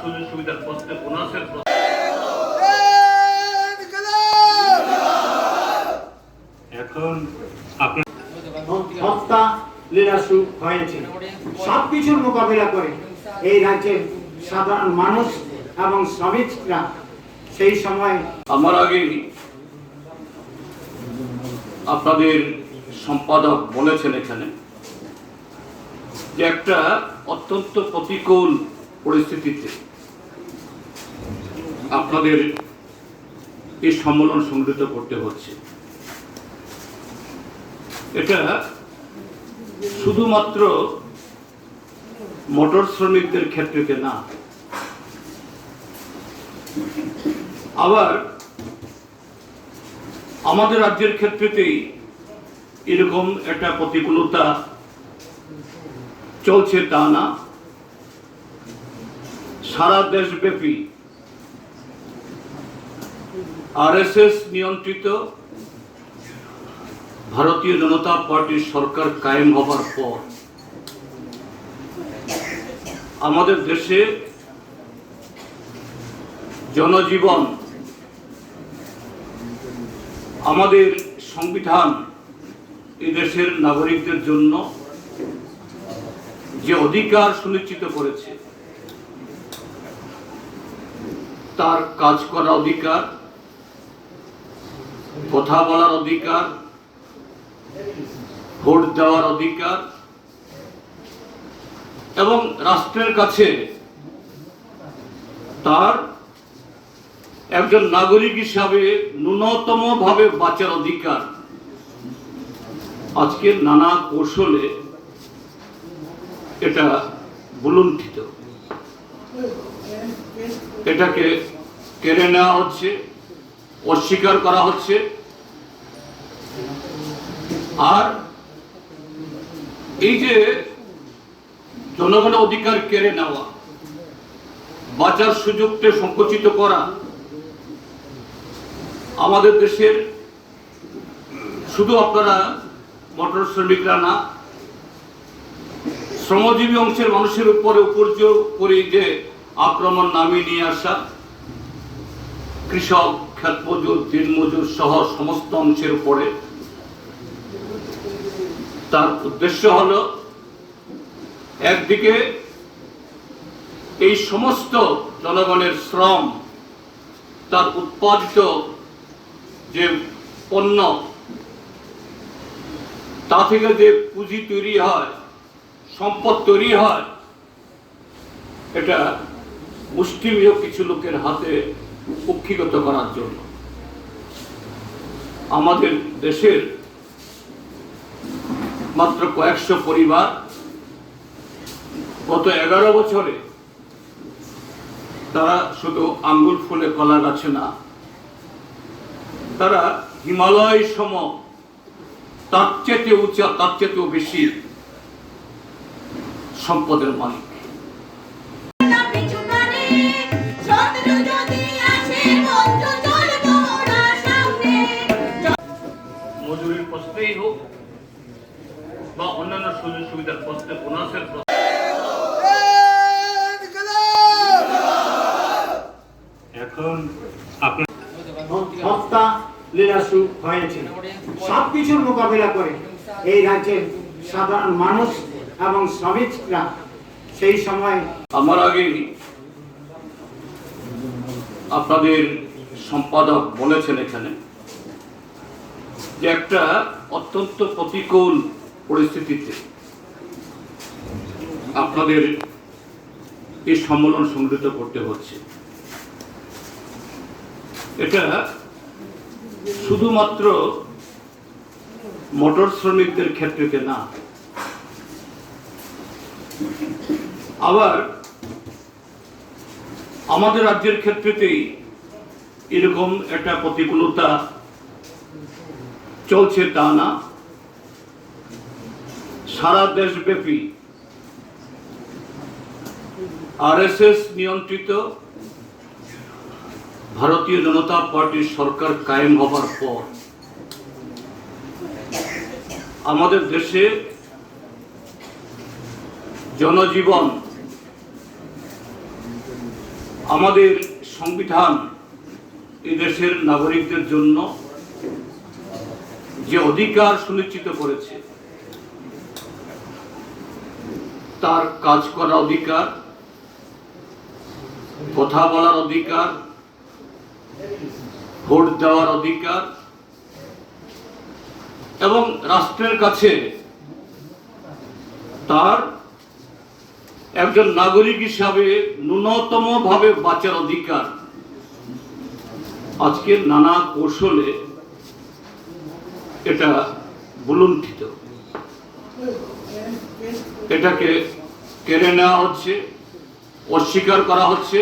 সুযোগ সুবিধার প্রশ্নে বোনাসের এখন আপনার হত্যা লীলাসু হয়েছে। সবকিছুর মোকাবিলা করে এই রাজ্যের সাধারণ মানুষ এবং শ্রমিকরা সেই সময় আমার আগে আপনাদের সম্পাদক বলেছেন এখানে যে একটা অত্যন্ত প্রতিকূল পরিস্থিতিতে আপনাদের এই সম্মেলন সংগঠিত করতে হচ্ছে। এটা শুধুমাত্র মোটর শ্রমিকদের ক্ষেত্রে না, আবার আমাদের রাজ্যের ক্ষেত্রেতেই এরকম একটা প্রতিকূলতা চলছে তা না। সারা দেশব্যাপী আরএসএস নিয়ন্ত্রিত। ভারতীয় জনতা পার্টির সরকার কায়েম হবার পর আমাদের দেশে জনজীবন, আমাদের সংবিধান দেশের নাগরিকদের জন্য যে অধিকার সুনিশ্চিত করেছে, তার কাজ করা অধিকার কথা বলার অধিকার, ভোট দেওয়ার অধিকার, এবং রাষ্ট্রের কাছে তার একজন নাগরিক হিসাবে ন্যূনতম ভাবে বাঁচার অধিকার। আজকে নানা কৌশলে এটা বুলুণ্ঠিত এটাকে কেড়ে নেওয়া হচ্ছে, অস্বীকার করা হচ্ছে। আর এই যে জনগণের অধিকার কেড়ে নেওয়া, বাঁচার সুযোগকে সংকুচিত করা, আমাদের দেশের শুধু আপনারা মোটর শ্রমিকরা না, শ্রমজীবী অংশের মানুষের উপরে উপর্য করে যে আক্রমণ নামিয়ে নিয়ে আসা, কৃষক খেত মজুর দিন মজুর সহ সমস্ত অংশের উপরে তার উদ্দেশ্য হল একদিকে এই সমস্ত জনগণের শ্রম তার উৎপাদিত যে পণ্য, তা থেকে যে পুঁজি তৈরি হয়, সম্পদ তৈরি হয়, এটা মুষ্টিমেয় কিছু লোকের হাতে কুক্ষিগত করার জন্য। আমাদের দেশের মাত্র কয়েকশো পরিবার গত এগারো বছরে তারা শুধু আঙ্গুল ফুলে কলা গাছে না, তারা হিমালয় সম তার চেয়ে উঁচা, তার চেয়েও বেশি সম্পদের মালিক। মজুরির প্রশ্নেই হোক বা অন্যান্য সুযোগ সুবিধার প্রশ্নে বোনাসের এখন আপনার হত্যা লীলাসু হয়েছে সবকিছুর মোকাবিলা করে এই রাজ্যের সাধারণ মানুষ এবং শ্রমিকরা সেই সময় আমার আগে আপনাদের সম্পাদক বলেছেন এখানে যে একটা অত্যন্ত প্রতিকূল পরিস্থিতিতে আপনাদের এই সম্মেলন সংগঠিত করতে হচ্ছে। এটা শুধুমাত্র মোটর শ্রমিকদের ক্ষেত্রে না, আবার আমাদের রাজ্যের ক্ষেত্রেতেই এরকম একটা প্রতিকূলতা চলছে তা না। সারা দেশব্যাপী আরএসএস নিয়ন্ত্রিত ভারতীয় জনতা পার্টির সরকার কায়েম হবার পর আমাদের দেশে জনজীবন, আমাদের সংবিধান দেশের নাগরিকদের জন্য যে অধিকার সুনিশ্চিত করেছে তার কাজ করার অধিকার, কথা বলার অধিকার, ভোট দেওয়ার অধিকার, এবং রাষ্ট্রের কাছে তার একজন নাগরিক হিসাবে ন্যূনতম ভাবে বাঁচার অধিকার। আজকে নানা কৌশলে এটা বুলুণ্ঠিত। এটাকে কেড়ে নেওয়া হচ্ছে, অস্বীকার করা হচ্ছে।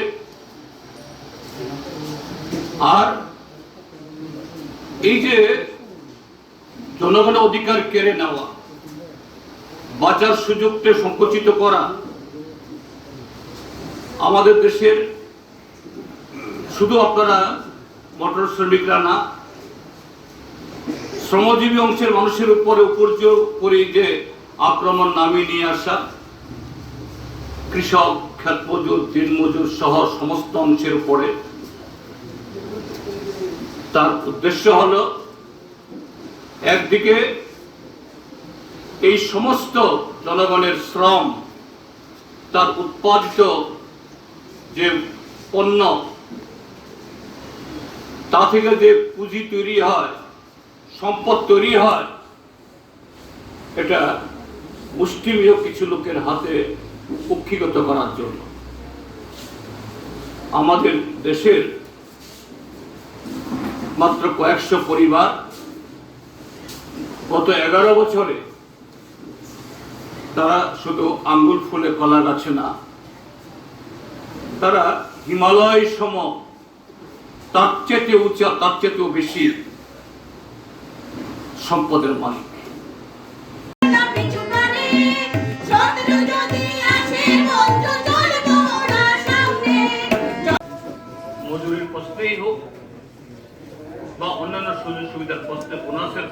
আর এই যে জনগণের অধিকার কেড়ে নেওয়া, বাঁচার সুযোগকে সংকুচিত করা, আমাদের দেশের শুধু আপনারা মোটর শ্রমিকরা না, শ্রমজীবী অংশের মানুষের উপরে উপর্য করে যে আক্রমণ নামিয়ে নিয়ে আসা কৃষক খেত মজুর দিন মজুর সহ সমস্ত অংশের উপরে তার উদ্দেশ্য হল একদিকে এই সমস্ত জনগণের শ্রম তার উৎপাদিত যে পণ্য, তা থেকে যে পুঁজি তৈরি হয়, সম্পদ তৈরি হয়, এটা মুষ্টিমেয় কিছু লোকের হাতে কুক্ষিগত করার জন্য। আমাদের দেশের মাত্র কয়েকশো পরিবার গত এগারো বছরে তারা শুধু আঙ্গুল ফুলে কলা গাছে না, তারা হিমালয় সম তার চেতে উঁচা, তার চেতেও বেশি সম্পদের মালিক। অন্যান্য সুযোগ সুবিধার প্রশ্নে বোনাসের